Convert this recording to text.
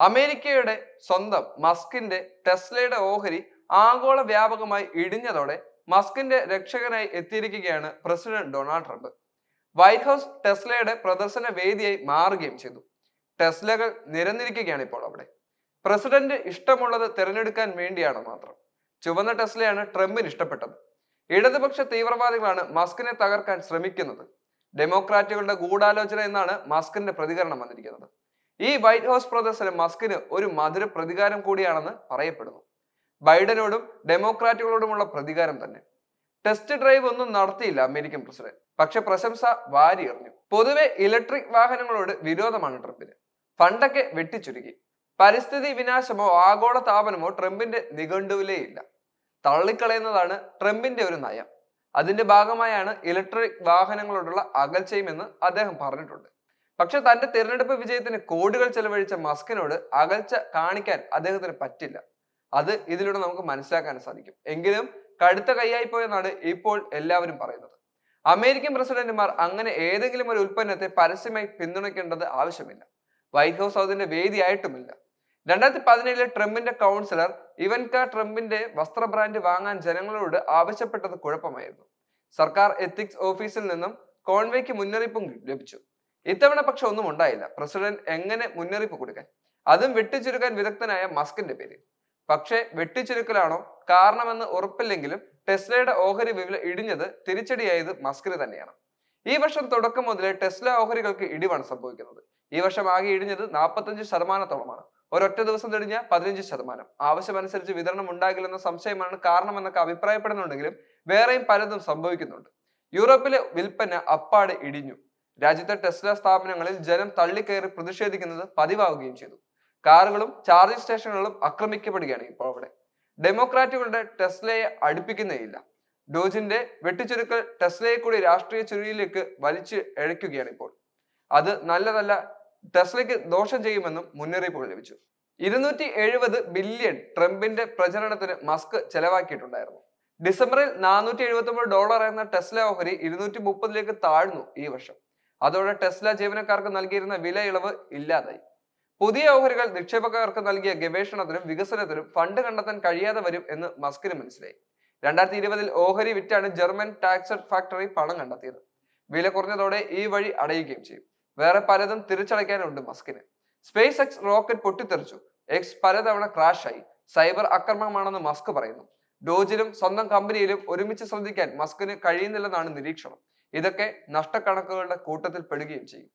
അമേരിക്കയുടെ സ്വന്തം മസ്കിന്റെ ടെസ്ലയുടെ ഓഹരി ആഗോള വ്യാപകമായി ഇടിഞ്ഞതോടെ മസ്കിന്റെ രക്ഷകനായി എത്തിയിരിക്കുകയാണ് president Donald Trump. White House ടെസ്ലയുടെ പ്രദർശന വേദിയായി മാറുകയും ചെയ്തു. ടെസ്ലകൾ നിരന്നിരിക്കുകയാണ് ഇപ്പോൾ അവിടെ. പ്രസിഡന്റ് ഇഷ്ടമുള്ളത് തിരഞ്ഞെടുക്കാൻ വേണ്ടിയാണ് മാത്രം. ചുവന്ന ടെസ്ലയാണ് ട്രംപിന് ഇഷ്ടപ്പെട്ടത്. ഇടതുപക്ഷ തീവ്രവാദികളാണ് മസ്കിനെ തകർക്കാൻ ശ്രമിക്കുന്നത്. ഡെമോക്രാറ്റുകളുടെ ഗൂഢാലോചന എന്നാണ് മസ്കിന്റെ പ്രതികരണം വന്നിരിക്കുന്നത്. ഈ വൈറ്റ് ഹൗസ് പ്രദർശനം മസ്കിന് ഒരു മധുര പ്രതികാരം കൂടിയാണെന്ന് പറയപ്പെടുന്നു. ബൈഡനോടും ഡെമോക്രാറ്റുകളോടുമുള്ള പ്രതികാരം തന്നെ. ടെസ്റ്റ് ഡ്രൈവ് ഒന്നും നടത്തിയില്ല അമേരിക്കൻ പ്രസിഡന്റ്. പക്ഷെ പ്രശംസ വാരി എറിഞ്ഞു. പൊതുവെ ഇലക്ട്രിക് വാഹനങ്ങളോട് വിരോധമാണ് ട്രംപിന്. ഫണ്ടൊക്കെ വെട്ടിച്ചുരുക്കി. പരിസ്ഥിതി വിനാശമോ ആഗോള താപനമോ ട്രംപിന്റെ നിഘണ്ടുവിലേ ഇല്ല. തള്ളിക്കളയുന്നതാണ് ട്രംപിന്റെ ഒരു നയം. അതിന്റെ ഭാഗമായാണ് ഇലക്ട്രിക് വാഹനങ്ങളോടുള്ള അകൽച്ചയുമെന്ന് അദ്ദേഹം പറഞ്ഞിട്ടുണ്ട്. പക്ഷെ തന്റെ തിരഞ്ഞെടുപ്പ് വിജയത്തിന് കോടികൾ ചെലവഴിച്ച മസ്കിനോട് അകൽച്ച കാണിക്കാൻ അദ്ദേഹത്തിന് പറ്റില്ല. അത് ഇതിലൂടെ നമുക്ക് മനസ്സിലാക്കാൻ സാധിക്കും. എങ്കിലും കടുത്ത കൈയായി പോയെന്നാണ് ഇപ്പോൾ എല്ലാവരും പറയുന്നത്. അമേരിക്കൻ പ്രസിഡന്റുമാർ അങ്ങനെ ഏതെങ്കിലും ഒരു ഉൽപ്പന്നത്തെ പരസ്യമായി പിന്തുണയ്ക്കേണ്ടത് ആവശ്യമില്ല. വൈറ്റ് ഹൗസ് അതിന്റെ വേദിയായിട്ടുമില്ല. രണ്ടായിരത്തി പതിനേഴിലെ ട്രംപിന്റെ കൗൺസിലർ ഇവൻക ട്രംപിന്റെ വസ്ത്ര ബ്രാൻഡ് വാങ്ങാൻ ജനങ്ങളോട് ആവശ്യപ്പെട്ടത് കുഴപ്പമായിരുന്നു. സർക്കാർ എത്തിക്സ് ഓഫീസിൽ നിന്നും കോൺവേക്ക് മുന്നറിയിപ്പും ലഭിച്ചു. ഇത്തവണ പക്ഷെ ഒന്നും ഉണ്ടായില്ല. പ്രസിഡന്റ് എങ്ങനെ മുന്നറിയിപ്പ് കൊടുക്കാൻ? അതും വെട്ടിച്ചുരുക്കാൻ വിദഗ്ധനായ മസ്കിന്റെ പേര്. പക്ഷേ വെട്ടിച്ചുരുക്കലാണോ കാരണമെന്ന് ഉറപ്പില്ലെങ്കിലും ടെസ്ലയുടെ ഓഹരി വില ഇടിഞ്ഞത് തിരിച്ചടിയായത് മസ്കിന് തന്നെയാണ്. ഈ വർഷം തുടക്കം മുതലേ ടെസ്ല ഓഹരികൾക്ക് ഇടിവാണ് സംഭവിക്കുന്നത്. ഈ വർഷം ആകെ ഇടിഞ്ഞത് നാൽപ്പത്തഞ്ച് ശതമാനത്തോളമാണ്. ഒരൊറ്റ ദിവസം തെളിഞ്ഞ പതിനഞ്ച് ശതമാനം. ആവശ്യമനുസരിച്ച് വിതരണം ഉണ്ടാകില്ലെന്ന സംശയമാണ് കാരണമെന്നൊക്കെ അഭിപ്രായപ്പെടുന്നുണ്ടെങ്കിലും വേറെയും പലതും സംഭവിക്കുന്നുണ്ട്. യൂറോപ്പിലെ വിൽപ്പന അപ്പാടെ ഇടിഞ്ഞു. രാജ്യത്തെ ടെസ്ല സ്ഥാപനങ്ങളിൽ ജനം തള്ളിക്കയറി പ്രതിഷേധിക്കുന്നത് പതിവാവുകയും ചെയ്തു. കാറുകളും ചാർജിംഗ് സ്റ്റേഷനുകളും ആക്രമിക്കപ്പെടുകയാണ് ഇപ്പോൾ അവിടെ. ഡെമോക്രാറ്റുകളുടെ ടെസ്ലയെ അടുപ്പിക്കുന്നേയില്ല. ഡോജിന്റെ വെട്ടിച്ചുരുക്കൽ ടെസ്ലയെ കൂടി രാഷ്ട്രീയ ചുരുളിയിലേക്ക് വലിച്ചു എഴയ്ക്കുകയാണ് ഇപ്പോൾ. അത് നല്ലതല്ല ടെസ്ലയ്ക്ക് ദോഷം ചെയ്യുമെന്നും മുന്നറിയിപ്പുകൾ ലഭിച്ചു. ഇരുന്നൂറ്റി എഴുപത് ബില്യൺ ട്രംപിന്റെ പ്രചരണത്തിന് മസ്ക് ചെലവാക്കിയിട്ടുണ്ടായിരുന്നു. ഡിസംബറിൽ നാനൂറ്റി എഴുപത്തി ഡോളർ എന്ന ടെസ്ല ഓഹരി ഇരുന്നൂറ്റി മുപ്പതിലേക്ക് താഴ്ന്നു ഈ വർഷം. അതോടെ ടെസ്ല ജീവനക്കാർക്ക് നൽകിയിരുന്ന വില ഇളവ് ഇല്ലാതായി. പുതിയ ഓഹരികൾ നിക്ഷേപകർക്ക് നൽകിയ ഗവേഷണത്തിനും വികസനത്തിനും ഫണ്ട് കണ്ടെത്താൻ കഴിയാതെ വരും എന്ന് മസ്കിന് മനസ്സിലായി. രണ്ടായിരത്തി ഇരുപതിൽ ഓഹരി വിറ്റാണ് ജർമ്മൻ ടാക്സഡ് ഫാക്ടറി പണം കണ്ടെത്തിയത്. വില കുറഞ്ഞതോടെ ഈ വഴി അടയുകയും ചെയ്യും. വേറെ പലതും തിരിച്ചടയ്ക്കാനുണ്ട് മസ്കിന്. സ്പേസ് എക്സ് റോക്കറ്റ് പൊട്ടിത്തെറിച്ചു. എക്സ് പലതവണ ക്രാഷായി. സൈബർ ആക്രമണമാണെന്ന് മസ്ക് പറയുന്നു. ഡോജിലും സ്വന്തം കമ്പനിയിലും ഒരുമിച്ച് ശ്രദ്ധിക്കാൻ മസ്കിന് കഴിയുന്നില്ലെന്നാണ് നിരീക്ഷണം. ഇതൊക്കെ നഷ്ടക്കണക്കുകളുടെ കൂട്ടത്തിൽ പെടുകയും ചെയ്യും.